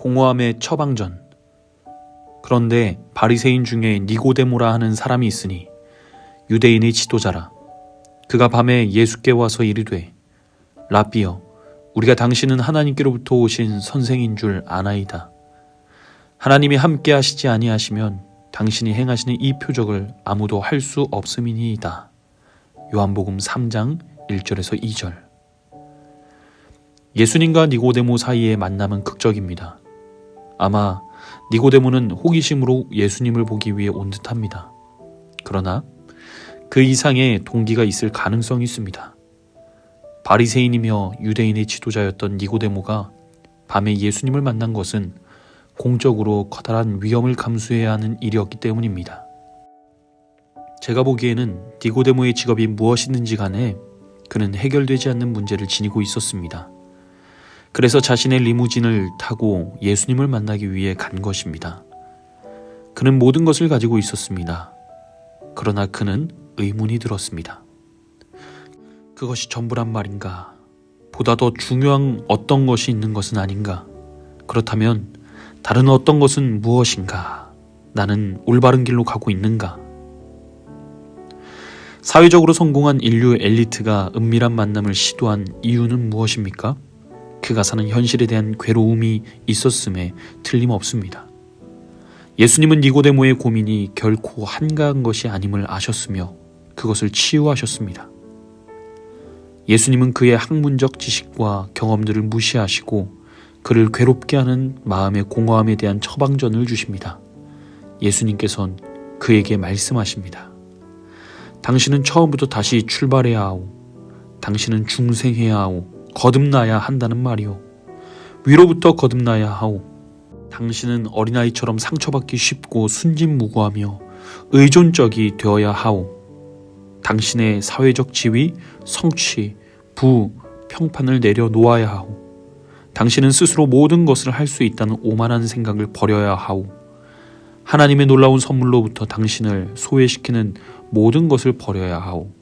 공허함의 처방전. 그런데 바리새인 중에 니고데모라 하는 사람이 있으니 유대인의 지도자라. 그가 밤에 예수께 와서 이르되 라비여 우리가 당신은 하나님께로부터 오신 선생인 줄 아나이다. 하나님이 함께 하시지 아니하시면 당신이 행하시는 이 표적을 아무도 할 수 없음이니이다. 요한복음 3장 1절에서 2절. 예수님과 니고데모 사이의 만남은 극적입니다. 아마 니고데모는 호기심으로 예수님을 보기 위해 온 듯합니다. 그러나 그 이상의 동기가 있을 가능성이 있습니다. 바리새인이며 유대인의 지도자였던 니고데모가 밤에 예수님을 만난 것은 공적으로 커다란 위험을 감수해야 하는 일이었기 때문입니다. 제가 보기에는 니고데모의 직업이 무엇이든지 간에 그는 해결되지 않는 문제를 지니고 있었습니다. 그래서 자신의 리무진을 타고 예수님을 만나기 위해 간 것입니다. 그는 모든 것을 가지고 있었습니다. 그러나 그는 의문이 들었습니다. 그것이 전부란 말인가? 보다 더 중요한 어떤 것이 있는 것은 아닌가? 그렇다면 다른 어떤 것은 무엇인가? 나는 올바른 길로 가고 있는가? 사회적으로 성공한 인류 엘리트가 은밀한 만남을 시도한 이유는 무엇입니까? 그가 사는 현실에 대한 괴로움이 있었음에 틀림없습니다. 예수님은 니고데모의 고민이 결코 한가한 것이 아님을 아셨으며 그것을 치유하셨습니다. 예수님은 그의 학문적 지식과 경험들을 무시하시고 그를 괴롭게 하는 마음의 공허함에 대한 처방전을 주십니다. 예수님께서는 그에게 말씀하십니다. 당신은 처음부터 다시 출발해야 하오. 당신은 중생해야 하오. 거듭나야 한다는 말이오. 위로부터 거듭나야 하오. 당신은 어린아이처럼 상처받기 쉽고 순진무구하며 의존적이 되어야 하오. 당신의 사회적 지위, 성취, 부, 평판을 내려놓아야 하오. 당신은 스스로 모든 것을 할 수 있다는 오만한 생각을 버려야 하오. 하나님의 놀라운 선물로부터 당신을 소외시키는 모든 것을 버려야 하오.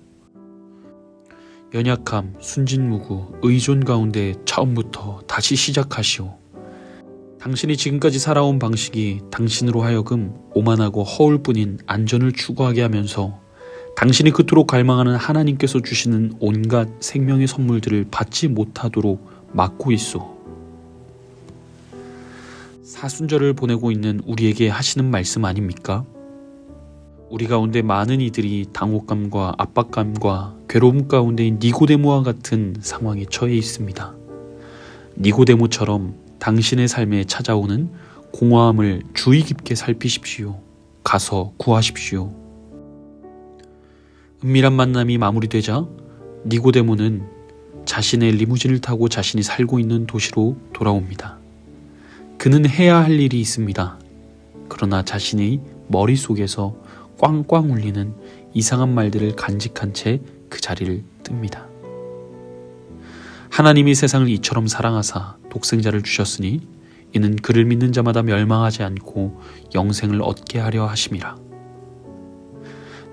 연약함, 순진무구, 의존 가운데 처음부터 다시 시작하시오. 당신이 지금까지 살아온 방식이 당신으로 하여금 오만하고 허울 뿐인 안전을 추구하게 하면서 당신이 그토록 갈망하는 하나님께서 주시는 온갖 생명의 선물들을 받지 못하도록 막고 있소. 사순절을 보내고 있는 우리에게 하시는 말씀 아닙니까? 우리 가운데 많은 이들이 당혹감과 압박감과 괴로움 가운데인 니고데모와 같은 상황에 처해 있습니다. 니고데모처럼 당신의 삶에 찾아오는 공허함을 주의 깊게 살피십시오. 가서 구하십시오. 은밀한 만남이 마무리되자 니고데모는 자신의 리무진을 타고 자신이 살고 있는 도시로 돌아옵니다. 그는 해야 할 일이 있습니다. 그러나 자신의 머릿속에서 꽝꽝 울리는 이상한 말들을 간직한 채 그 자리를 뜹니다. 하나님이 세상을 이처럼 사랑하사 독생자를 주셨으니 이는 그를 믿는 자마다 멸망하지 않고 영생을 얻게 하려 하심이라.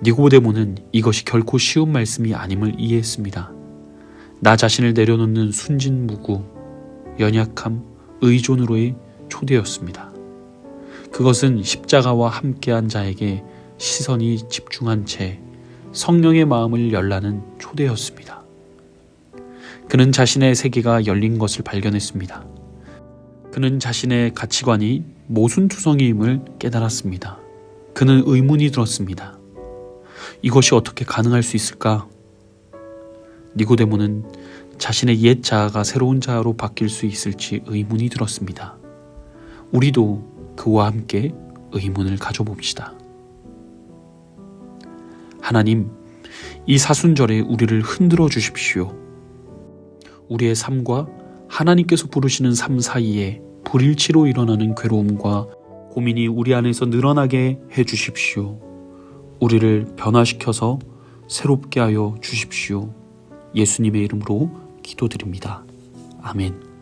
니고데모는 이것이 결코 쉬운 말씀이 아님을 이해했습니다. 나 자신을 내려놓는 순진무구, 연약함, 의존으로의 초대였습니다. 그것은 십자가와 함께한 자에게 시선이 집중한 채 성령의 마음을 열라는 초대였습니다. 그는 자신의 세계가 열린 것을 발견했습니다. 그는 자신의 가치관이 모순투성이임을 깨달았습니다. 그는 의문이 들었습니다. 이것이 어떻게 가능할 수 있을까? 니고데모는 자신의 옛 자아가 새로운 자아로 바뀔 수 있을지 의문이 들었습니다. 우리도 그와 함께 의문을 가져봅시다. 하나님, 이 사순절에 우리를 흔들어 주십시오. 우리의 삶과 하나님께서 부르시는 삶 사이에 불일치로 일어나는 괴로움과 고민이 우리 안에서 늘어나게 해 주십시오. 우리를 변화시켜서 새롭게 하여 주십시오. 예수님의 이름으로 기도드립니다. 아멘.